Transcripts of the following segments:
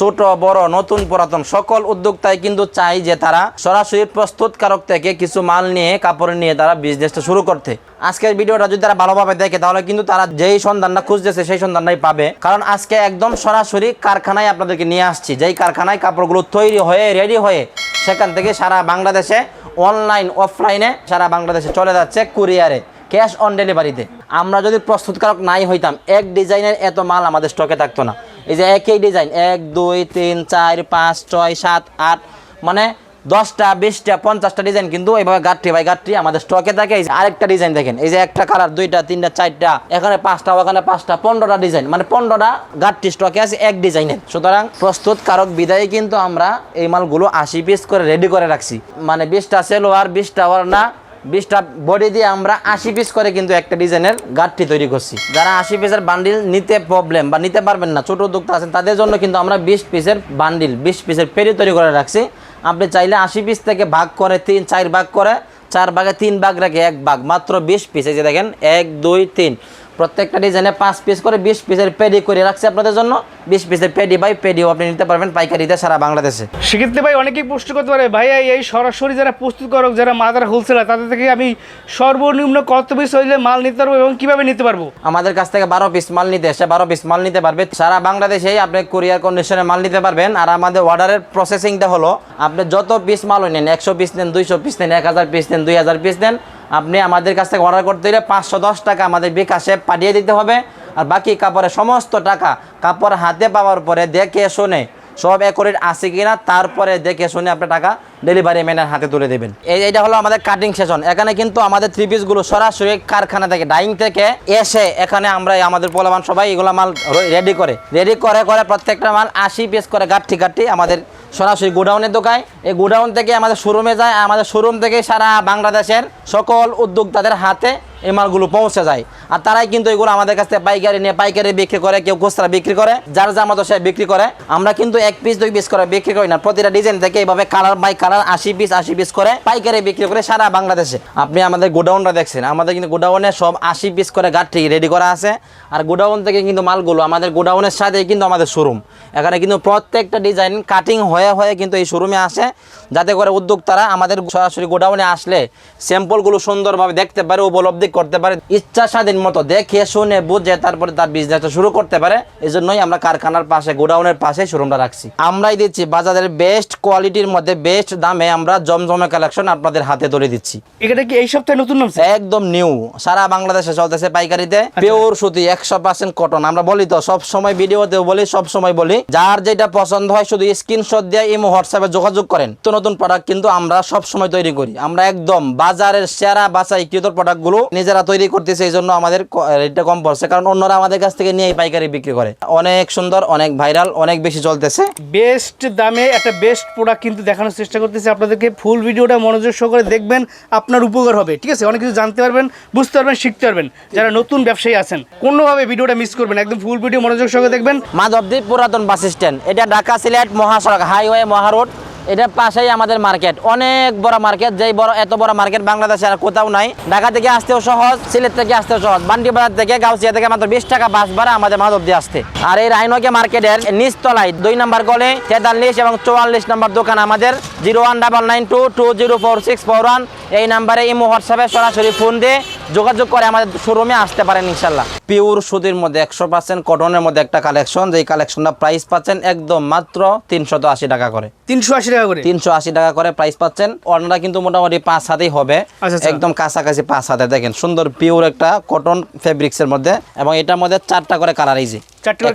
ছোট, বড়, নতুন, পুরাতন সকল উদ্যোক্তাই কিন্তু চাই যে তারা সরাসরি প্রস্তুতকারক থেকে কিছু মাল নিয়ে, কাপড় নিয়ে তারা বিজনেসটা শুরু করতে। আজকের ভিডিওটা যদি তারা ভালোভাবে দেখে, তাহলে কিন্তু তারা যেই সন্ধানটা খুঁজতেছে, সেই সন্ধানটাই পাবে। কারণ আজকে একদম সরাসরি কারখানায় আপনাদেরকে নিয়ে আসছি। যেই কারখানায় কাপড়গুলো তৈরি হয়ে রেডি হয়ে সেখান থেকে সারা বাংলাদেশে অনলাইন অফলাইনে সারা বাংলাদেশে চলে যাচ্ছে কুরিয়ারে ক্যাশ অন ডেলিভারিতে আমরা যদি প্রস্তুতকারক নাই হইতাম, এক ডিজাইনের এত মাল আমাদের স্টকে থাকতো না। এই যে একই ডিজাইন এক, দুই, তিন, চার, পাঁচ, ছয়, সাত, আট মানে দশটা, বিশটা, পঞ্চাশটা ডিজাইন কিন্তু এইভাবে গাঠি বাই গাঠি আমাদের স্টকে থাকে। এই যে আরেকটা ডিজাইন দেখেন, এই যে একটা কালার দুইটা, তিনটা, চারটা, এখানে পাঁচটা, ওখানে পাঁচটা, পনেরোটা ডিজাইন মানে পনেরোটা গাঠি স্টকে আছে এক ডিজাইনের সুতরাং প্রস্তুতকারক বিদায় কিন্তু আমরা এই মালগুলো আশি পিস করে রেডি করে রাখছি। মানে বিশটা সেলোয়ার বিশটা ওয়ার বিশটা বডি দিয়ে আমরা আশি পিস করে কিন্তু একটা ডিজাইনের গাঠটি তৈরি করছি। যারা আশি পিসের বান্ডিল নিতে প্রবলেম বা নিতে পারবেন না, ছোট উদ্যোক্তা আছেন, তাদের জন্য কিন্তু আমরা বিশ পিসের বান্ডিল বিশ পিসের পেরি তৈরি করে রাখছি। আপনি চাইলে আশি পিস থেকে ভাগ করে তিন, চার ভাগ করে, চার ভাগে তিন ভাগ রাখে এক ভাগ, মাত্র বিশ পিস এই যে দেখেন, এক, দুই, তিন। প্রত্যেকটা ডিজাইনে পাঁচ পিস করে বিশ পিসের পেরি করে রাখছি আপনাদের জন্য। বিশ পিসের পেডি বাই পেডিও আপনি নিতে পারবেন পাইকারিতে সারা বাংলাদেশে। সেক্ষেত্রে ভাই অনেকেই প্রশ্ন করতে পারে ভাই এই- সরাসরি যারা প্রস্তুত প্রস্তুতকারক যারা মাদার হোলসেলার তাদের থেকে আমি সর্বনিম্ন কত পিস হইলে মাল নিতে পারব এবং কীভাবে নিতে পারব? আমাদের কাছ থেকে বারো পিস মাল নিতে এসে বারো পিস মাল নিতে পারবে। সারা বাংলাদেশেই আপনি কুরিয়ার কন্ডিশনে মাল নিতে পারবেন। আর আমাদের অর্ডারের প্রসেসিংটা হলো আপনি যত পিস মাল নেন একশো পিস নেন দুইশো পিস নেন এক হাজার পিস নেন দুই হাজার পিস নেন আপনি আমাদের কাছ থেকে অর্ডার করতে হলে পাঁচশো দশ টাকা আমাদের বিকাশে পাঠিয়ে দিতে হবে। আর বাকি কাপড়ের সমস্ত টাকা কাপড় হাতে পাওয়ার পরে দেখে শুনে, সব একরেট আছে কিনা তারপরে দেখে শুনে আপনি টাকা ডেলিভারি ম্যানের হাতে তুলে দেবেন। এই এটা হলো আমাদের কাটিং সেশন এখানে কিন্তু আমাদের থ্রি পিসগুলো সরাসরি কারখানা থেকে ডাইং থেকে এসে এখানে আমরা আমাদের পোলাবান সবাই এগুলো মাল রেডি করে। রেডি করে করে প্রত্যেকটা মাল আশি পিস করে গাঠি গাঠি আমাদের সরাসরি গোডাউনের দোকায় এই গোডাউন থেকে আমাদের শোরুমে যায়, আমাদের শোরুম থেকে সারা বাংলাদেশের সকল উদ্যোক্তাদের হাতে এই মালগুলো পৌঁছে যায়। আর তারাই কিন্তু এগুলো আমাদের কাছ থেকে পাইকারি নিয়ে পাইকারি বিক্রি করে, কেউ খুচরা বিক্রি করে, যার যা মতো সে বিক্রি করে। আমরা কিন্তু এক পিস দুই পিস করে বিক্রি করি না। প্রতিটা ডিজাইন থেকে এইভাবে কালার বাই কালার আশি পিস আশি পিস করে পাইকারি বিক্রি করে সারা বাংলাদেশে। আপনি আমাদের গোডাউনটা দেখছেন। আমাদের কিন্তু গোডাউনে সব আশি পিস করে গাঠি রেডি করা আছে। আর গোডাউন থেকে কিন্তু মালগুলো আমাদের গোডাউনের সাথে কিন্তু আমাদের শোরুম এখানে কিন্তু প্রত্যেকটা ডিজাইন কাটিং হয়ে হয়ে কিন্তু এই শোরুমে আসে। যাতে করে উদ্যোক্তারা আমাদের সরাসরি গোডাউনে আসলে স্যাম্পলগুলো সুন্দরভাবে দেখতে পারে, উপলব্ধি করতে পারে ইচ্ছা স্বাধীন মতো দেখে শুনে বুঝে তারপরে তার বিজনেসটা শুরু করতে পারে এই জন্যই আমরা কারখানার পাশে গোডাউনের পাশে শোরুমটা রাখছি। আমরাই দিচ্ছি বাজারের বেস্ট কোয়ালিটির মধ্যে বেস্ট দামে আমরা জমজমে কালেকশন আপনাদের হাতে তুলে দিচ্ছি। এটা কি এই সপ্তাহে নতুন নামছে? একদম নিউ সারা বাংলাদেশে চলতেছে পাইকারিতে আচ্ছা। পিওর সুতি একশো পার্সেন্ট কটন আমরা বলি তো সব সময় ভিডিওতে বলি সব সময় বলি যার যেটা পছন্দ হয় শুধু স্ক্রিনশট দিয়ে ইমো হোয়াটসঅ্যাপে যোগাযোগ করেন। তো নতুন প্রোডাক্ট কিন্তু আমরা সব সময় তৈরি করি। আমরা একদম বাজারের সেরা বাছাই কৃত প্রোডাক্টগুলো নিজেরা তৈরি করতেছে এই জন্য আমাদের রেটটা কম পড়ছে। কারণ অন্যরা আমাদের কাছ থেকে নিয়ে পাইকারি বিক্রি করে। অনেক সুন্দর অনেক ভাইরাল অনেক বেশি চলতেছে। বেস্ট দামে একটা বেস্ট প্রোডাক্ট কিন্তু দেখানোর চেষ্টা করতেছি। আপনাদেরকে ফুল ভিডিওটা মনোযোগ সহকারে দেখবেন আপনার উপকার হবে ঠিক আছে? অনেক কিছু জানতে পারবেন বুঝতে পারবেন শিখতে পারবেন। যারা নতুন ব্যবসায়ী আছেন কোনোভাবে ভিডিওটা মিস করবেন একদম ফুল ভিডিও মনোযোগ সহকারে দেখবেন। মাধবদ্বীপ পুরাতন বাস স্ট্যান্ড। এটা ঢাকা সিলেট মহাসড়ক হাইওয়ে মহারোড। এটার পাশেই আমাদের মার্কেট। অনেক বড় মার্কেট, যেই বড় এত বড় মার্কেট বাংলাদেশে আর কোথাও নাই। ঢাকা থেকে আসতেও সহজ, সিলেট থেকে আসতেও সহজ। বান্ডি বাজার থেকে গাউসিয়া থেকে মাত্র বিশ টাকা বাস ভাড়া আমাদের মাধবদী আসতে। আর এই রাইনকে মার্কেটের নিচতলায় দুই নম্বর গলে, তেতাল্লিশ এবং চুয়াল্লিশ নম্বর দোকান আমাদের। Zero one double nine two two zero four six four one. এই নাম্বারে ইমো হোয়াটসঅ্যাপে সরাসরি ফোন দিয়ে যোগাযোগ করে আমাদের শোরুমে আসতে পারেন ইনশাল্লাহ পিওর সুতির মধ্যে একশো পার্সেন্ট কটনের মধ্যে একটা কালেকশন যেই কালেকশনটা প্রাইস পাচ্ছেন একদম মাত্র তিনশত আশি টাকা করে। তিনশো আশি টাকা করে? তিনশো আশি টাকা করে প্রাইস পাচ্ছেন। অন্যরা কিন্তু মোটামুটি পাঁচ হাতেই হবে। আচ্ছা, আচ্ছা। একদম কাছাকাছি পাঁচ হাতে। দেখেন সুন্দর পিওর একটা কটন ফেব্রিক্সের মধ্যে এবং এটার মধ্যে চারটা করে কালার এই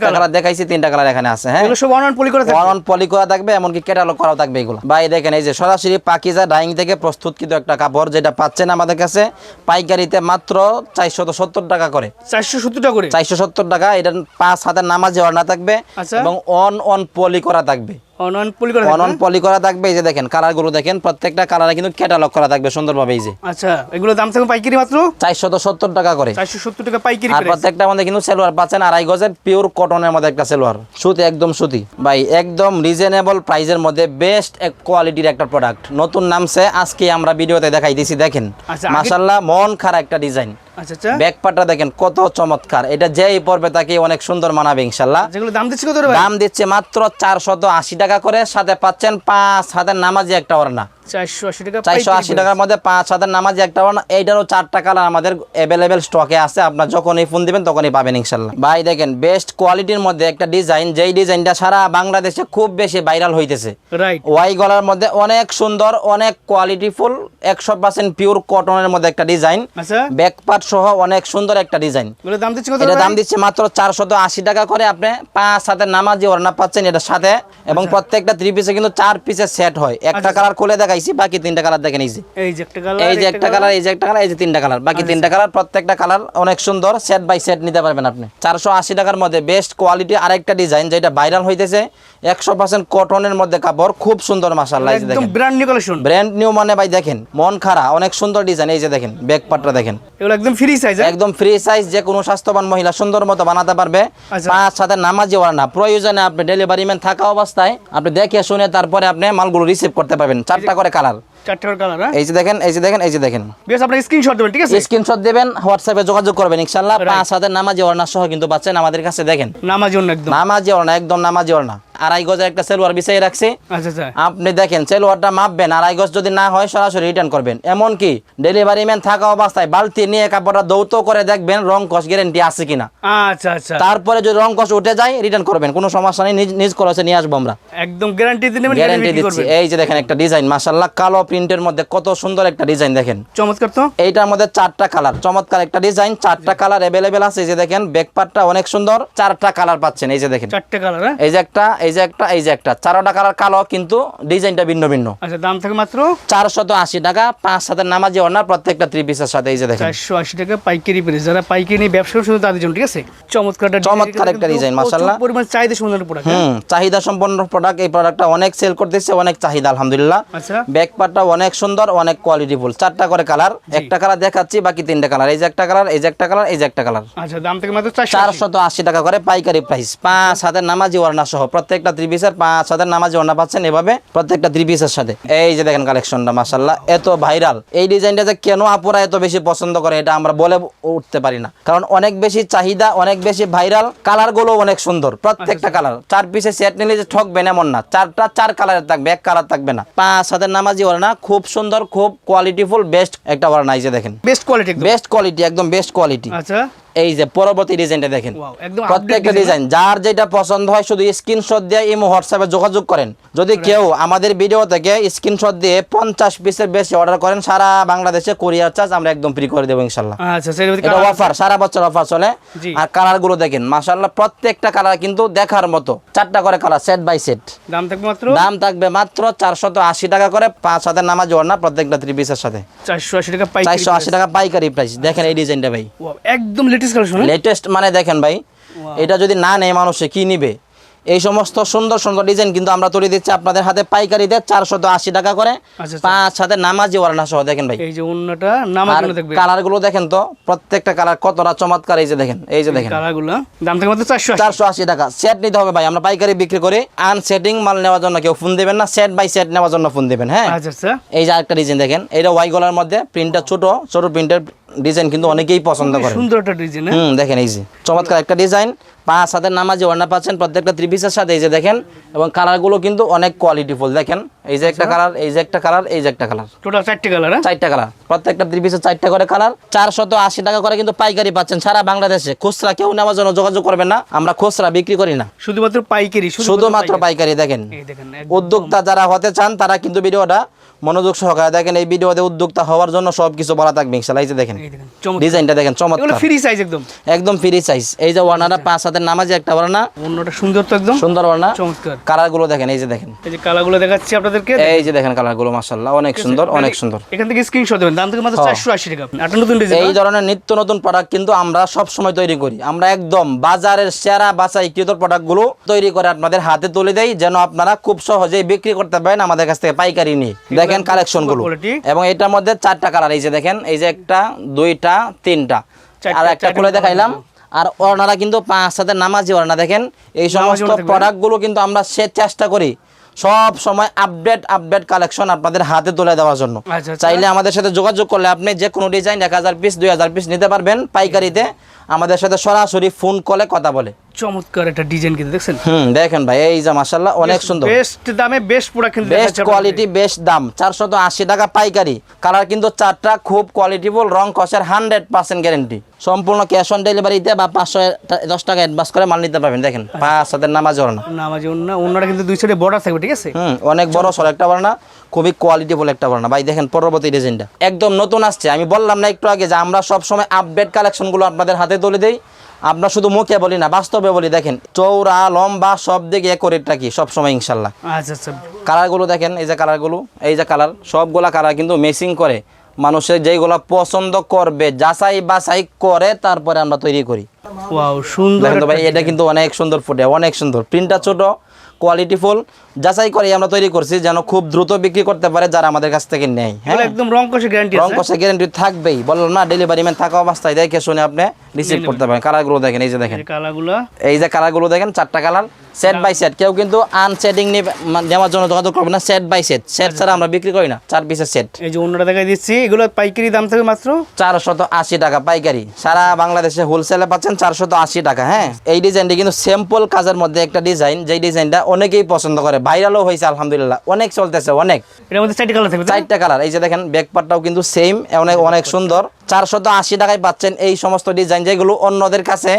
কালার দেখাইছি তিনটা কালার এখানে আছে হ্যাঁ? এগুলো সব অনলাইন পলি করে থাকবে। ওয়ান পলি করা থাকবে এমনকি ক্যাটালগ করাও থাকবে এগুলো। ভাই দেখেন এই যে সরাসরি পাকিজা ডাইং থেকে প্রস্তুতকৃত একটা কাপড় যেটা পাচ্ছেন আমাদের কাছে পাইকারিতে মাত্র চারশত সত্তর টাকা করে। চারশো সত্তর টাকা করে? চারশো সত্তর টাকা এটা পাঁচ হাতের নামাজে অর্ডার থাকবে আচ্ছা। এবং অন অন পলি করা থাকবে। অনলাইন পলি করে অন পলি করা থাকবে এই যে দেখেন প্রত্যেকটা কালারে কিন্তু ক্যাটালগ করা থাকবে সুন্দরভাবে এই যে। আচ্ছা এগুলো দাম থাকবে পাইকারি মাত্র? চারশত সত্তর টাকা করে। চারশো সত্তর টাকা পাইকারি আর প্রত্যেকটা মধ্যে কিন্তু সেলোয়ার পাচ্ছেন আড়াই গজের পিওর কটনের মধ্যে একটা সেলোয়ার। সুতি একদম সুতি। ভাই একদম রিজনেবল প্রাইসের মধ্যে বেস্ট এক কোয়ালিটির একটা প্রোডাক্ট নতুন নামছে আজকে আমরা ভিডিওতে দেখাই দিছি দেখেন। আচ্ছা, মন খারা একটা ডিজাইন আচ্ছা আচ্ছা। দেখেন কত চমৎকার। এটা যেই পড়বে তাকে অনেক সুন্দর মানাবে ইনশাল্লাহ। যেগুলো দাম দিচ্ছে কত দাম দিচ্ছে মাত্র চারশত আশি টাকা করে সাথে পাচ্ছেন পাঁচ হাতের নামাজি একটা ওড়না। চারশো আশি টাকা টাকার মধ্যে পাঁচ হাজার নামাজি একটা এইটারও চারটা কালার আমাদের অ্যাভেলেবেল স্টকে আছে আপনার যখনই ফোন দিবেন তখনই পাবেন ইনশাল্লাহ। ভাই দেখেন বেস্ট কোয়ালিটির মধ্যে একটা ডিজাইন যেই ডিজাইনটা সারা বাংলাদেশে খুব বেশি ভাইরাল হইতেছে। ওয়াই গলার মধ্যে অনেক সুন্দর অনেক কোয়ালিটিফুল একশো পার্সেন্ট পিওর কটনের মধ্যে একটা ডিজাইন আচ্ছা। সহ অনেক সুন্দর একটা ডিজাইন দাম এটা দাম দিচ্ছে মাত্র চারশত আশি টাকা করে আপনি পাঁচ হাতে নামাজি ওড়না পাচ্ছেন এটার সাথে। এবং প্রত্যেকটা থ্রি পিসে কিন্তু চার পিসের সেট হয়। একটা কালার খুলে দেখাইছি বাকি তিনটা কালার দেখেন এই যে এই যে একটা কালার এই যে একটা কালার এই যে একটা কালার এই যে তিনটা কালার বাকি তিনটা কালার প্রত্যেকটা কালার অনেক সুন্দর সেট বাই সেট নিতে পারবেন আপনি। চারশো আশি টাকার মধ্যে বেস্ট কোয়ালিটি আরেকটা ডিজাইন যেটা ভাইরাল হইতেছে একশো পার্সেন্ট কটনের মধ্যে কাপড় খুব সুন্দর মাসাল্লাহ একদম brand new collection brand new মানে ভাই দেখেন মন খারা অনেক সুন্দর ডিজাইন এই যে দেখেন ব্যাক পাটটা দেখেন। এগুলো একদম ফ্রি সাইজ একদম ফ্রি সাইজ যে কোনো স্বাস্থ্যবান মহিলা সুন্দর মতো বানাতে পারবে। আচ্ছা। পাঁচ সাথে নামাজি না প্রয়োজনে আপনি ডেলিভারি ম্যান থাকা অবস্থায় আপনি দেখে শুনে তারপরে আপনি মালগুলো রিসিভ করতে পারবেন। চারটা করে কালার। চারটে কালার হ্যাঁ? এই যে দেখেন এই যে দেখেন এই যে দেখেন। বেশ আপনার স্ক্রিনশট দেবেন ঠিক আছে? স্ক্রিনশট দেবেন হোয়াটসঅ্যাপে যোগাযোগ করবেন. পাঁচ হাজার নামাজি সহ কিন্তু আমাদের কাছে দেখেন। নামাজ একদম। নামাজি অর্ণা একদম নামাজি ওড়না আড়াই গজের একটা সেলোয়ার বিছাই রাখছি। আচ্ছা আচ্ছা। আপনি দেখেন সেলোয়ারটা মাপবেন আড়াই গজ যদি না হয় সরাসরি রিটার্ন করবেন। এমনকি ডেলিভারি ম্যান থাকা অবস্থায় বালতি নিয়ে কাপড়টা দৌত করে দেখবেন রং কস গ্যারেন্টি আছে কিনা। আচ্ছা আচ্ছা। তারপরে যদি রং কস উঠে যায় রিটার্ন করবেন কোনো সমস্যা নেই নিজ খরচে নিয়ে আসব আমরা। একদম গ্যারান্টি দিন গ্যারান্টি দিচ্ছি। এই যে দেখেন একটা ডিজাইন মাসাল্লাহ কালো প্রিন্টের মধ্যে কত সুন্দর একটা ডিজাইন দেখেন। চমৎকার তো। এইটার মধ্যে চারটা কালার চমৎকার একটা ডিজাইন চারটা কালার অ্যাভেলেবেল আছে। এই যে দেখেন ব্যাকপার্টটা অনেক সুন্দর চারটা কালার পাচ্ছেন। এই যে দেখেন। চারটে কালার হ্যাঁ? এই যে একটা এই যে একটা এই যে একটা। চারোটা কালার কালো কিন্তু ডিজাইনটা ভিন্ন ভিন্ন। আচ্ছা দাম থাকে মাত্র? চারশত আশি টাকা পাঁচ সাথে নামাজি ওনার প্রত্যেকটা থ্রি পিসের সাথে এই যে দেখেন। চারশো আশি টাকা পাইকারি প্রাইস যারা পাইকারি নিয়ে ব্যবসা শুধু তাদের জন্য ঠিক আছে? চমৎকার চমৎকার একটা মাশাআল্লাহ। পরিমাণ চাহিদা সম্পন্ন প্রোডাক্ট হুম চাহিদা সম্পন্ন প্রোডাক্ট এই প্রোডাক্টটা অনেক সেল করতেছে অনেক চাহিদা আলহামদুলিল্লাহ। আচ্ছা। ব্যাক পার্টটা অনেক সুন্দর অনেক কোয়ালিটিফুল চারটা করে কালার একটা কালার দেখাচ্ছি বাকি তিনটা কালার এই যে একটা কালার এই যে একটা কালার এই যে একটা কালার আচ্ছা দাম থেকে মাত্র চারশো চারশত আশি টাকা করে পাইকারি প্রাইস পাঁচ হাতের নামাজি ওড়না সহ প্রত্যেকটা থ্রি পিসের পাঁচ হাতের নামাজি ওড়না পাচ্ছেন এভাবে প্রত্যেকটা থ্রি পিসের সাথে। এই যে দেখেন কালেকশনটা মাসাল্লাহ এত ভাইরাল এই ডিজাইনটা যে কেন আপুরা এত বেশি পছন্দ করে এটা আমরা বলে উঠতে পারি না। কারণ অনেক বেশি চাহিদা অনেক বেশি ভাইরাল কালারগুলো অনেক সুন্দর। প্রত্যেকটা কালার চার পিসের সেট নিলে যে ঠকবেন এমন না। চারটা চার কালারের থাকবে এক কালার থাকবে না। পাঁচ হাতের নামাজি ওড়না খুব সুন্দর খুব কোয়ালিটিফুল বেস্ট একটা ওড়না এই যে দেখেন। বেস্ট কোয়ালিটি বেস্ট কোয়ালিটি একদম বেস্ট কোয়ালিটি আচ্ছা। এই যে পরবর্তী ডিজাইনটা দেখেন। প্রত্যেকটা ডিজাইন যার যেটা পছন্দ হয় শুধু স্ক্রিনশট দিয়ে ইমো হোয়াটসঅ্যাপে যোগাযোগ করেন। যদি কেউ আমাদের ভিডিও থেকে স্ক্রিনশট দিয়ে পঞ্চাশ পিসের বেশি অর্ডার করেন সারা বাংলাদেশে কোরিয়ার চার্জ আমরা একদম ফ্রি করে দেবো ইনশাল্লাহ আচ্ছা এটা অফার সারা বছর অফার চলে। আর কালারগুলো দেখেন মাশাল্লাহ প্রত্যেকটা কালার কিন্তু দেখার মতো। চারটা করে কালার সেট বাই সেট দাম থাকবে মাত্র? দাম থাকবে মাত্র চারশত আশি টাকা করে পাঁচ হাজার নামাজ ওড়না প্রত্যেকটা থ্রি পিসের সাথে। চারশো আশি টাকা পাইকারি চারশো আশি টাকা পাইকারি প্রাইস দেখেন এই ডিজাইনটা ভাই। একদম লেটেস্ট কালেকশন লেটেস্ট মানে দেখেন ভাই এটা যদি না নেয় মানুষে কি নিবে? এই সমস্ত সুন্দর সুন্দর ডিজাইন কিন্তু আমরা তুলে দিচ্ছি আপনাদের হাতে পাইকারিতে চারশত আশি টাকা করে। আচ্ছা, আচ্ছা। পাঁচ হাতে নামাজি ওয়ারানা সহ দেখেন ভাই। এই যে অন্যটা কালারগুলো দেখেন তো প্রত্যেকটা কালার কতটা চমৎকার এই যে দেখেন এই যে দেখেন। কালার দাম থেকে মাত্র চারশো আশি। চারশো আশি টাকা সেট নিতে হবে ভাই আমরা পাইকারি বিক্রি করি আন সেটিং মাল নেওয়ার জন্য কেউ ফোন দেবেন না সেট বাই সেট নেওয়ার জন্য ফোন দেবেন হ্যাঁ? আচ্ছা এই যে আরেকটা ডিজাইন দেখেন এটা ওয়াই গলার মধ্যে প্রিন্টটা ছোট ছোট প্রিন্টের ডিজাইন কিন্তু অনেকেই পছন্দ করে সুন্দর একটা ডিজাইন হুম দেখেন এই যে। চমৎকার একটা ডিজাইন পাঁচ হাতের নামাজে ওড়না পাচ্ছেন প্রত্যেকটা ত্রিপিসের সাথে এই যে দেখেন। এবং কালারগুলো কিন্তু অনেক কোয়ালিটিফুল দেখেন। এই যে একটা কালার এই যে একটা কালার এই যে একটা কালার টোটাল চারটে কালার হ্যাঁ? চারটা কালার প্রত্যেকটা ত্রিপিসের চারটা করে কালার চারশত আশি টাকা করে কিন্তু পাইকারি পাচ্ছেন সারা বাংলাদেশে। খুচরা কেউ নেওয়ার জন্য যোগাযোগ করবেন না। আমরা খুচরা বিক্রি করি না। শুধুমাত্র পাইকারি শুধুমাত্র পাইকারি। দেখেন। এই দেখেন উদ্যোক্তা যারা হতে চান তারা কিন্তু ভিডিওটা মনোযোগ সহকারে দেখেন এই ভিডিওতে উদ্যোক্তা হওয়ার জন্য সব কিছু বলা থাকবে এই যে দেখেন এই দেখেন চমৎকার। ডিজাইনটা দেখেন চমৎকার। ফ্রি সাইজ একদম। একদম ফ্রি সাইজ এই যে ওয়ানাটা পাঁচ হাতের নামাজে একটা ওয়ানা অন্যটা সুন্দর তো একদম। সুন্দর ওয়ানা চমৎকার। কালারগুলো দেখেন এই যে দেখেন। এই যে কালারগুলো দেখাচ্ছি আপনাদেরকে। এই যে দেখেন কালারগুলো মাসাল্লাহ অনেক সুন্দর অনেক সুন্দর। এখান থেকে স্ক্রিনশট দেবেন। দাম থেকে মাত্র হ্যাঁ। চারশো আশি টাকা। একটা নতুন ডিজাইন এই ধরনের নিত্য নতুন প্রোডাক্ট কিন্তু আমরা সব সময় তৈরি করি। আমরা একদম বাজারের সেরা বাছাইকৃত প্রোডাক্টগুলো তৈরি করে আপনাদের হাতে তুলে দেই যেন আপনারা খুব সহজেই বিক্রি করতে পারেন আমাদের কাছ থেকে পাইকারি নিয়ে। দেখেন কালেকশনগুলো। এবং এটার মধ্যে চারটা কালার এই যে দেখেন এই যে একটা দুইটা তিনটা। আর একটা খুলে দেখাইলাম। আর ওড়নারা কিন্তু পাঁচ সাথে নামাজি ওড়না দেখেন। এই সমস্ত ওড়না থাকবে। প্রোডাক্টগুলো কিন্তু আমরা সে চেষ্টা করি সব সময় আপডেট আপডেট কালেকশন আপনাদের হাতে তুলে দেওয়ার জন্য। আচ্ছা, আচ্ছা। চাইলে আমাদের সাথে যোগাযোগ করলে আপনি যে কোনো ডিজাইন এক হাজার পিস দুই হাজার পিস নিতে পারবেন পাইকারিতে। আমাদের সাথে সরাসরি ফোন কলে কথা বলে। চমৎকার একটা ডিজাইন কিন্তু দেখছেন? হুম দেখেন ভাই এই যে মাসাল্লাহ অনেক সুন্দর। বেস্ট দামে বেস্ট প্রোডাক্ট কিন্তু বেস্ট কোয়ালিটি বেস্ট দাম চারশত আশি টাকা পাইকারি। কালার কিন্তু চারটা খুব কোয়ালিটিফুল রং কষের হান্ড্রেড পার্সেন্ট গ্যারেন্টি সম্পূর্ণ ক্যাশ অন ডেলিভারিতে বা পাঁচশো দশ টাকা অ্যাডভান্স করে মাল নিতে পারবেন দেখেন। পাঁচ হাতের নামাজ না নামাজি অন্য অন্যরা কিন্তু দুই সাইডে বর্ডার থাকবে ঠিক আছে? হুম অনেক বড় সর একটা বাড়না খুবই কোয়ালিটিফুল একটা বাড়না ভাই দেখেন পরবর্তী ডিজাইনটা একদম নতুন আসছে আমি বললাম না একটু আগে যে আমরা সব সময় আপডেট কালেকশনগুলো আপনাদের হাতে তুলে দেই। আমরা শুধু মুখে বলি না বাস্তবে বলি। দেখেন চৌড়া লম্বা সব দিকে এক রেটটা কি? সবসময় ইনশাল্লাহ। আচ্ছা আচ্ছা। কালারগুলো দেখেন এই যে কালারগুলো এই যে কালার সবগুলা কালার কিন্তু মেসিং করে। মানুষের যেইগুলো পছন্দ করবে যাচাই বাছাই করে তারপরে আমরা তৈরি করি। ওয়াও সুন্দর তো ভাই এটা কিন্তু অনেক সুন্দর ফুটে অনেক সুন্দর। প্রিন্টটা ছোট কোয়ালিটিফুল যাচাই করে আমরা তৈরি করছি যেন খুব দ্রুত বিক্রি করতে পারে যারা আমাদের কাছ থেকে নেয় হ্যাঁ? একদম রং কষে গ্যারান্টি রং আছে কষে গ্যারেন্টি থাকবেই। বললাম না ডেলিভারি ম্যান থাকা অবস্থায় দেখে শুনে আপনি রিসিভ করতে পারেন। কালারগুলো দেখেন এই যে দেখেন। এই কালারগুলো এই যে কালারগুলো দেখেন চারটা কালার সেট বাই সেট কেউ কিন্তু আনসেটিং নেওয়ার জন্য যোগাযোগ করবে না সেট বাই সেট সেট ছাড়া আমরা বিক্রি করি না চার পিসের সেট এই যে অন্যরা দেখাই দিচ্ছি এগুলো পাইকারি দাম থাকবে মাত্র? চারশত আশি টাকা পাইকারি। সারা বাংলাদেশে হোলসেলে পাচ্ছেন চারশত আশি টাকা হ্যাঁ? এই ডিজাইনটি কিন্তু সিম্পল কাজের মধ্যে একটা ডিজাইন যেই ডিজাইনটা অনেকেই পছন্দ করে। ভাইরালও হয়েছে আলহামদুলিল্লাহ। অনেক চলতেছে অনেক। মধ্যে চারটি কালার থাকবে চারটা কালার এই যে দেখেন কিন্তু সেম অনেক অনেক সুন্দর। চারশত আশি টাকায় পাচ্ছেন এই সমস্ত ডিজাইন যেগুলো অন্যদের কাছে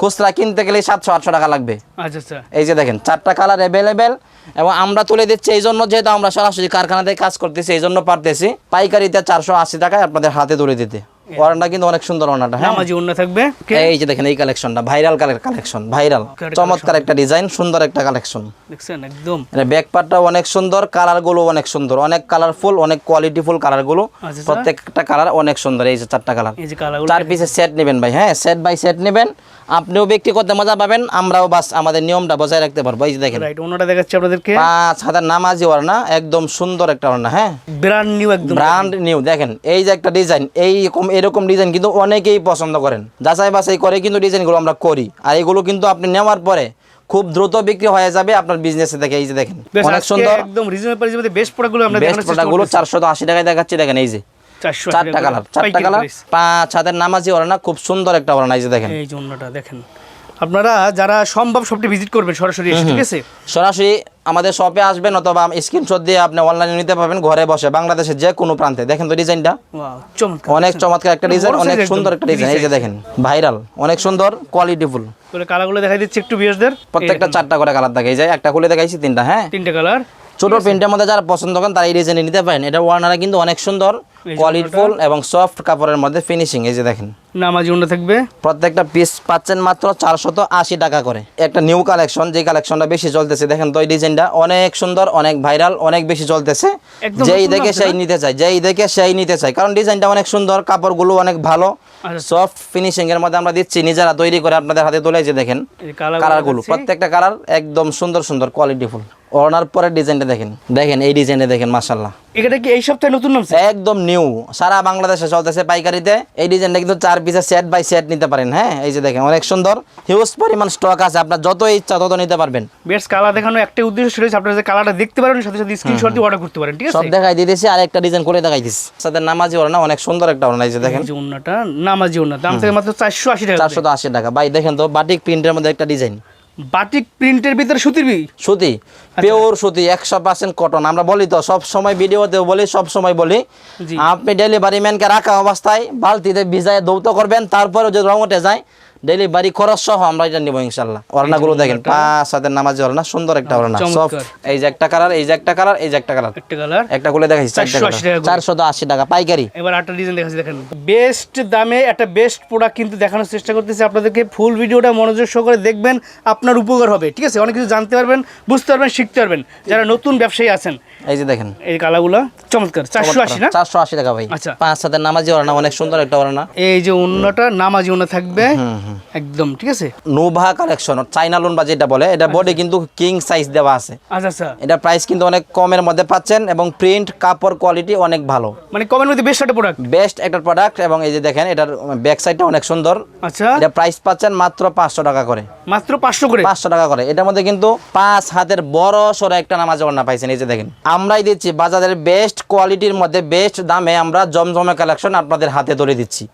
খুচরা কিনতে গেলে সাতশো আটশো টাকা লাগবে। আচ্ছা আচ্ছা। এই যে দেখেন চারটা কালার অ্যাভেলেবেল এবং আমরা তুলে দিচ্ছি এই জন্য যেহেতু আমরা সরাসরি কারখানাতে কাজ করতেছি এই জন্য পারতেছি। পাইকারিতে চারশো আশি টাকায় আপনাদের হাতে তুলে দিতে। ওয়ারেন্টটা কিন্তু অনেক সুন্দর ওনাটা হ্যাঁ। নামাজি অন্য থাকবে। এই যে দেখেন এই কালেকশনটা ভাইরাল কালার কালেকশন ভাইরাল চমৎকার একটা ডিজাইন সুন্দর একটা কালেকশন দেখছেন? একদম। ব্যাক পার্টটাও অনেক সুন্দর কালারগুলো অনেক সুন্দর। অনেক কালারফুল অনেক কোয়ালিটিফুল কালারগুলো আচ্ছা, প্রত্যেকটা কালার অনেক সুন্দর এই যে চারটা কালার এই যে কালারগুলো চার পিসের সেট নেবেন ভাই হ্যাঁ সেট বাই সেট নেবেন। আপনিও করতে মজা পাবেন আমরাও বাস আমাদের নিয়মটা বজায় রাখতে পারব। এই যে দেখেন। রাইট অন্যটা দেখাচ্ছি আপনাদেরকে। পাঁচ হাজার নামাজি ওড়না একদম সুন্দর একটা ওড়না হ্যাঁ। ব্র্যান্ড নিউ একদম। ব্র্যান্ড নিউ দেখেন এই যে একটা ডিজাইন এইরকম এরকম ডিজাইন কিন্তু অনেকেই পছন্দ করেন। যাচাই বাছাই করে কিন্তু ডিজাইনগুলো আমরা করি। আর এগুলো কিন্তু আপনি নেওয়ার পরে খুব দ্রুত বিক্রি হয়ে যাবে আপনার বিজনেসে দেখে এই যে দেখেন। অনেক সুন্দর একদম রিজনেবল প্রাইসের মধ্যে বেস্ট প্রোডাক্টগুলো আমরা বেস্ট দেখানোর চেষ্টা প্রোডাক্টগুলো করতেছি। চারশো আশি টাকায় দেখাচ্ছি দেখেন এই যে। 480 চারটা টাকা কালার। চারটা কালার পাঁচ হাতের নামাজি ওড়না খুব সুন্দর একটা ওড়না এই যে দেখেন। এই জন্যটা দেখেন। আপনারা যারা সম্ভব সবটি ভিজিট করবেন সরাসরি এসে ঠিক আছে? সরাসরি আমাদের শপে আসবেন অথবা স্ক্রিনশট দিয়ে আপনি অনলাইনে নিতে পারবেন ঘরে বসে বাংলাদেশের যে কোনো প্রান্তে। দেখেন তো ডিজাইনটা অনেক চমৎকার একটা ডিজাইন অনেক সুন্দর একটা ডিজাইন এই যে দেখেন ভাইরাল অনেক সুন্দর কোয়ালিটিফুল কালারগুলো দেখাই দিচ্ছি একটু বিয়ার্সদের প্রত্যেকটা চারটা করে কালার দেখাই। যায় যে একটা খুলে দেখাইছি তিনটা হ্যাঁ? তিনটে কালার ছোট প্রিন্টের মধ্যে যারা পছন্দ করেন তারা এই ডিজাইনে নিতে পারেন। এটা ওয়ার্নারা কিন্তু অনেক সুন্দর কোয়ালিটিফুল এবং সফট কাপড়ের মধ্যে ফিনিশিং এই যে দেখেন। নামাজি অন্য থাকবে। প্রত্যেকটা পিস পাচ্ছেন মাত্র চারশত আশি টাকা করে। একটা নিউ কালেকশন যে কালেকশনটা বেশি চলতেছে দেখেন তো এই ডিজাইনটা অনেক সুন্দর অনেক ভাইরাল অনেক বেশি চলতেছে। যেই দেখে সেই নিতে চাই যেই দেখে সেই নিতে চাই কারণ ডিজাইনটা অনেক সুন্দর কাপড়গুলো অনেক ভালো। সফট ফিনিশিং এর মধ্যে আমরা দিচ্ছি নিজেরা তৈরি করে আপনাদের হাতে তুলে যে দেখেন কালার কালারগুলো প্রত্যেকটা কালার একদম সুন্দর সুন্দর কোয়ালিটিফুল ওনার পরে ডিজাইনটা দেখেন। দেখেন এই ডিজাইনটা দেখেন মাশাল্লাহ এটা কি এই সপ্তাহে নতুন নামছে? একদম নিউ সারা বাংলাদেশে চলতেছে পাইকারিতে। এই ডিজাইনটা কিন্তু চার পিসের সেট বাই সেট নিতে পারেন হ্যাঁ? এই যে দেখেন অনেক সুন্দর। হিউজ পরিমাণ স্টক আছে আপনার যত ইচ্ছা তত নিতে পারবেন। বেশ কালার দেখানো একটা উদ্দেশ্য রয়েছে আপনারা যে কালারটা দেখতে পারেন সাথে সাথে স্ক্রিনশট দিয়ে অর্ডার করতে পারেন ঠিক আছে? সব দেখাই দিতেছি আর একটা ডিজাইন করে দেখাই দিচ্ছি সাথে নামাজি ওরা না অনেক সুন্দর একটা ওরা এই যে দেখেন। এই যে অন্যটা নামাজি অন্য দাম থেকে মাত্র চারশো আশি টাকা চারশো আশি টাকা। ভাই দেখেন তো বাটিক প্রিন্টের মধ্যে একটা ডিজাইন বাটিক প্রিন্টের ভিতরে সুতির বি? সুতি পিওর সুতি একশো পার্সেন্ট কটন আমরা বলি তো সব সময় ভিডিওতেও বলি সব সময় বলি। আপনি ডেলিভারি ম্যানকে রাখা অবস্থায় বালতিতে ভিজায় দৌত করবেন তারপরে যদি রং উঠে যায় ডেলিভারি খরচ সহ আমরা এটা নিব ইনশাল্লাহ ওড়নাগুলো দেখেন পাঁচ হাতের নামাজি ওড়না সুন্দর একটা ওড়না সব এই যে একটা কালার এই যে একটা কালার এই যে একটা কালার একটা কালার একটা খুলে দেখাইছি চারটা 480 টাকা চারশো আশি টাকা পাইকারি। এবার আটটা ডিজাইন দেখাচ্ছি দেখেন। বেস্ট দামে একটা বেস্ট প্রোডাক্ট কিন্তু দেখানোর চেষ্টা করতেছি আপনাদেরকে। ফুল ভিডিওটা মনোযোগ সহকারে দেখবেন আপনার উপকার হবে ঠিক আছে? অনেক কিছু জানতে পারবেন বুঝতে পারবেন শিখতে পারবেন। যারা নতুন ব্যবসায়ী আছেন এই যে দেখেন। এই কালারগুলো চমৎকার চারশো আশি না? চারশো আশি টাকা ভাই। আচ্ছা। পাঁচ হাতের নামাজি ওড়না অনেক সুন্দর একটা ওড়না। এই যে অন্যটা নামাজি অন্য থাকবে। একদম ঠিক আছে? নোভা কালেকশন চাইনা লোন বা যেটা বলে এটা বডি কিন্তু কিং সাইজ দেওয়া আছে। আচ্ছা আচ্ছা। এটা প্রাইস কিন্তু অনেক কমের মধ্যে পাচ্ছেন এবং প্রিন্ট কাপড় কোয়ালিটি অনেক ভালো। মানে কমের মধ্যে বেস্ট একটা প্রোডাক্ট বেস্ট একটা প্রোডাক্ট এবং এই যে দেখেন এটার ব্যাক সাইডটা অনেক সুন্দর। আচ্ছা। এটা প্রাইস পাচ্ছেন মাত্র পাঁচশো টাকা করে। মাত্র পাঁচশো করে? পাঁচশো টাকা করে। এটার মধ্যে কিন্তু পাঁচ হাতের বড় সড়ো একটা নামাজ না পাইছেন এই যে দেখেন। আমরাই দিচ্ছি। বাজারের বেস্ট কোয়ালিটির মধ্যে বেস্ট দামে আমরা জমজমে কালেকশন আপনাদের হাতে ধরে দিচ্ছি।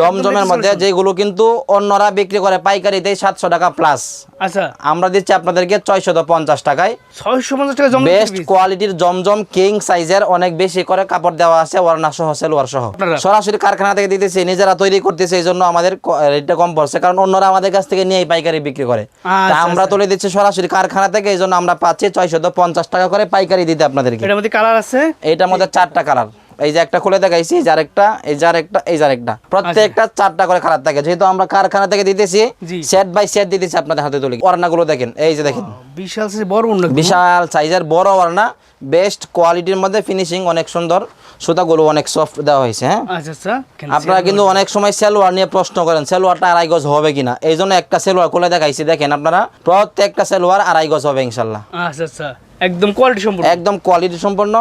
জমজমের মধ্যে যেগুলো কিন্তু অন্যরা বিক্রি করে পাইকারিতে সাতশো টাকা প্লাস আচ্ছা। আমরা দিচ্ছি আপনাদেরকে ছয়শত পঞ্চাশ টাকায়। ছয়শো পঞ্চাশ টাকা জমজম বেস্ট কোয়ালিটির জমজম কিং সাইজের অনেক বেশি করে কাপড় দেওয়া আছে ওয়ারনা সহ সেলোয়ার সহ। সরাসরি কারখানা থেকে দিতেছি নিজেরা তৈরি করতেছে এই জন্য আমাদের রেটটা কম পড়ছে কারণ অন্যরা আমাদের কাছ থেকে নিয়েই পাইকারি বিক্রি করে। আচ্ছা, তা আমরা তুলে দিচ্ছি সরাসরি কারখানা থেকে এই জন্য আমরা পাচ্ছি ছয়শত পঞ্চাশ টাকা করে পাইকারি দিতে আপনাদেরকে। এটার মধ্যে কালার আছে? এইটার মধ্যে চারটা কালার এই যে একটা খুলে দেখাইছি এই যে আরেকটা এই যে আরেকটা এই যে আরেকটা। প্রত্যেকটা চারটা করে খারাপ থাকে। যেহেতু আমরা কারখানা থেকে দিতেছি সেট বাই সেট দিতেছি আপনাদের হাতে তুলে। ওড়নাগুলো দেখেন এই যে দেখেন। বিশাল বড় বিশাল সাইজের বড় ওড়না বেস্ট কোয়ালিটির মধ্যে ফিনিশিং অনেক সুন্দর। সুতাগুলো অনেক সফট দেওয়া হয়েছে হ্যাঁ? আচ্ছা আচ্ছা আপনারা কিন্তু অনেক সময় সেলোয়ার নিয়ে প্রশ্ন করেন সেলোয়ারটা আড়াই গজ হবে কিনা? এই জন্য একটা সেলোয়ার খুলে দেখাইছি দেখেন আপনারা। প্রত্যেকটা সেলোয়ার আড়াই গজ হবে ইনশাল্লাহ। আচ্ছা আচ্ছা। একদম কোয়ালিটি সম্পূর্ণ। একদম কোয়ালিটি সম্পন্ন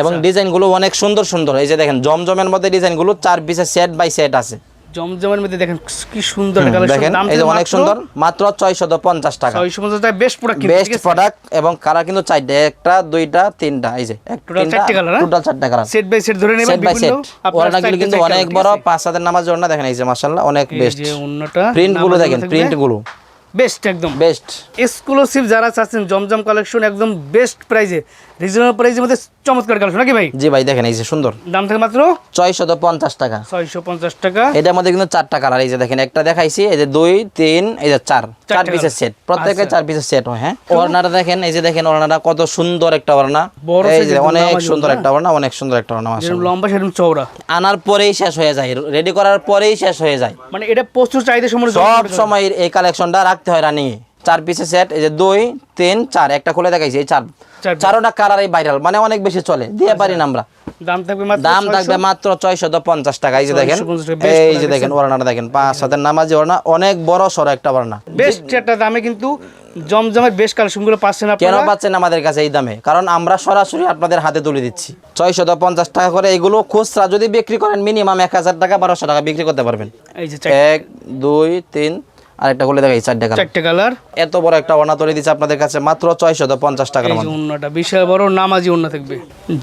এবং ডিজাইনগুলো অনেক সুন্দর সুন্দর। এই যে দেখেন জমজমের মধ্যে ডিজাইনগুলো চার পিসের সেট বাই সেট আছে। জমজমের মধ্যে দেখেন কি সুন্দর দেখেন এই যে অনেক সুন্দর মাত্র ছয়শত পঞ্চাশ টাকা। ছয়শো পঞ্চাশ টাকা বেস্ট প্রোডাক্ট বেস্ট প্রোডাক্ট এবং কালার কিন্তু চারটে একটা দুইটা তিনটা এই যে হ্যাঁ? টোটাল চারটা কালার সেট বাই সেট ধরে নেবেন সেট বাই সেট ওড়নাগুলো কিন্তু অনেক বড় আছে? পাঁচ হাতের নামাজ ওড়না দেখেন এই যে মাশাআল্লাহ অনেক বেস্ট প্রিন্টগুলো দেখেন প্রিন্টগুলো। বেস্ট একদম। বেস্ট এক্সক্লুসিভ যারা চাচ্ছেন জমজম কালেকশন একদম বেস্ট প্রাইজে রিজনেবল প্রাইজের মধ্যে চমৎকার কালেকশন নাকি ভাই? জি ভাই দেখেন এই যে সুন্দর। দাম থাকে মাত্র? ছয়শত পঞ্চাশ টাকা। ছয়শো পঞ্চাশ টাকা। এটার মধ্যে কিন্তু চারটা কালার এই যে দেখেন একটা দেখাইছি এই যে দুই তিন এই যে চার। চার পিসের সেট আচ্ছা। চার পিসের সেট হয় হ্যাঁ? ওড়নাটা দেখেন এই যে দেখেন ওড়নাটা কত সুন্দর একটা ওড়না। এই যে অনেক সুন্দর একটা ওড়না অনেক সুন্দর একটা ওড়না মাশাআল্লাহ। লম্বা সেরকম চওড়া। আনার পরেই শেষ হয়ে যায় রেডি করার পরেই শেষ হয়ে যায়। মানে এটা প্রচুর চাহিদা সম্পূর্ণ সব সময় এই কালেকশনটা রাখতে হয় রানিং চার পিসের সেট এই যে দুই তিন চার একটা খুলে দেখাইছি এই চার। চার চারোটা কালার এই ভাইরাল মানে অনেক বেশি চলে দিয়ে পারি না আমরা। দাম থাকবে মাত্র ছয়শত পঞ্চাশ টাকা এই যে দেখেন। 650 টাকা, best এই যে দেখেন ওড়নাটা দেখেন পাঁচ হাতের নামাজি ওড়না অনেক বড় সড়ো একটা ওড়না। বেস্ট একটা দামে কিন্তু জমজমের বেস্ট কালেকশনগুলো পাচ্ছেন কেন পাচ্ছেন আমাদের কাছে এই দামে? কারণ আমরা সরাসরি আপনাদের হাতে তুলে দিচ্ছি। ছয়শত পঞ্চাশ টাকা করে এগুলো খুচরা যদি বিক্রি করেন মিনিমাম এক হাজার টাকা বারোশো টাকা বিক্রি করতে পারবেন। এই যে এক দুই তিন আর একটা টাকা চারটে কালার এত বড় একটা তুলে দিচ্ছে আপনাদের কাছে মাত্র ছয়শত পঞ্চাশ টাকার মধ্যে। অন্যটা বিশাল বড় নামাজি থাকবে।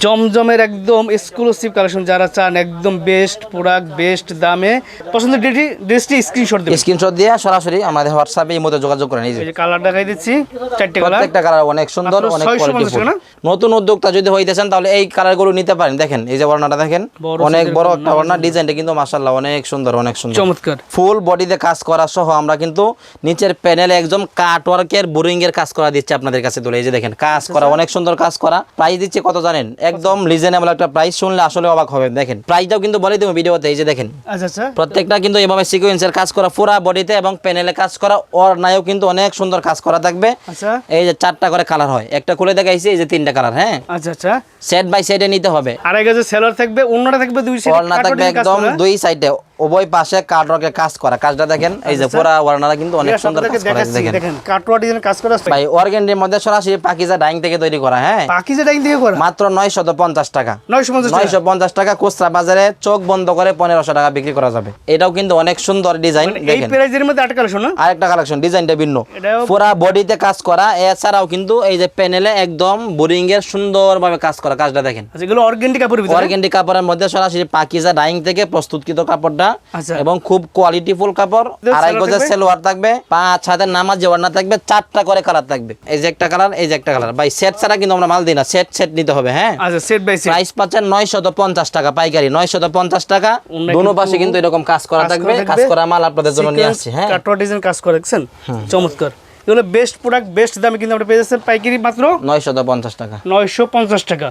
জমজমের একদম এক্সক্লুসিভ কালেকশন যারা চান একদম বেস্ট প্রোডাক্ট বেস্ট দামে পছন্দের ডেটি ড্রেসটি স্ক্রিনশট দেবেন। দিয়ে সরাসরি আমাদের হোয়াটসঅ্যাপে এই মধ্যে যোগাযোগ করেন এই যে কালার দেখাই দিচ্ছি চারটে কালার প্রত্যেকটা কালার অনেক সুন্দর অনেক 650 কোয়ালিটিফুল নতুন উদ্যোক্তা যদি হইতেছেন তাহলে এই কালারগুলো নিতে পারেন। দেখেন এই যে বর্ণাটা দেখেন অনেক বড় একটা বর্ণা ডিজাইনটা কিন্তু মাশাআল্লাহ অনেক সুন্দর অনেক সুন্দর। চমৎকার। ফুল বডিতে কাজ করা সহ আমরা কিন্তু নিচের প্যানেলে একদম কাট ওয়ার্কের বোরিং এর কাজ করা দিচ্ছে আপনাদের কাছে তুলে। এই যে দেখেন কাজ করা অনেক সুন্দর কাজ করা। প্রাইস দিচ্ছে কত জানেন? একদম রিজনেবল একটা প্রাইস শুনলে আসলে অবাক হবেন। দেখেন প্রাইসটাও কিন্তু বলে দেবো ভিডিওতে এই যে দেখেন। আচ্ছা আচ্ছা। প্রত্যেকটা কিন্তু এভাবে সিকোয়েন্সের কাজ করা পুরা বডিতে এবং প্যানেলে কাজ করা ওর নায়ও কিন্তু অনেক সুন্দর কাজ করা থাকবে। আচ্ছা। এই যে চারটা করে কালার হয়। একটা খুলে দেখাইছি এই যে তিনটা কালার হ্যাঁ? আচ্ছা আচ্ছা। সেট বাই সেটে নিতে হবে। আড়াই গাজের সেলার থাকবে অন্যটা থাকবে দুই সাইড থাকবে একদম দুই সাইডে উভয় পাশে কাট কাজ করা। কাজটা দেখেন এই যে পুরা ওড়নাটা কিন্তু অনেক সুন্দর কাজ করা দেখেন। দেখেন কাটওয়া ডিজাইন কাজ করা ভাই অর্গেন্ডির মধ্যে সরাসরি পাকিজা ডাইং থেকে তৈরি করা হ্যাঁ? যে ডাইং দিয়ে করা? মাত্র নয়শত পঞ্চাশ টাকা। নয়শো পঞ্চাশ টাকা? খুচরা বাজারে চোখ বন্ধ করে পনেরোশো টাকা বিক্রি করা যাবে। এটাও কিন্তু অনেক সুন্দর ডিজাইন দেখেন এই প্রাইজের মধ্যে আট কালেকশন আরেকটা কালেকশন ডিজাইনটা ভিন্ন। পুরা বডিতে কাজ করা এছাড়াও কিন্তু এই যে প্যানেলে একদম বোরিং এর সুন্দরভাবে কাজ করা কাজটা দেখেন। আচ্ছা এগুলো অর্গেন্ডি কাপড়ের ভিতরে? অর্গেন্ডি কাপড়ের মধ্যে সরাসরি পাকিজা ডাইং থেকে প্রস্তুতকৃত কাপড়টা আচ্ছা। এবং খুব কোয়ালিটিফুল কাপড়। আড়াই গজের সেলোয়ার থাকবে পাঁচ হাতের নামাজ ওড়না থাকবে চারটা করে কালার থাকবে। এই যে একটা কালার এই যে একটা কালার ভাই সেট ছাড়া কিন্তু আমরা মাল দিই না। সেট সেট নিতে হবে হ্যাঁ? আচ্ছা সেট বাই সেট প্রাইস পাচ্ছেন নয়শত পঞ্চাশ টাকা পাইকারি নয়শত পঞ্চাশ টাকা। দোনো পাশে কিন্তু এরকম কাজ করা থাকবে। কাজ করা মাল আপনাদের জন্য নিয়ে আসছি হ্যাঁ? কাটওয়া ডিজাইন কাজ করে দেখছেন? চমৎকার। এগুলো বেস্ট প্রোডাক্ট বেস্ট দামে কিন্তু আমরা পেয়ে যাচ্ছেন পাইকারি মাত্র নয়শত পঞ্চাশ টাকা। নয়শো পঞ্চাশ টাকা।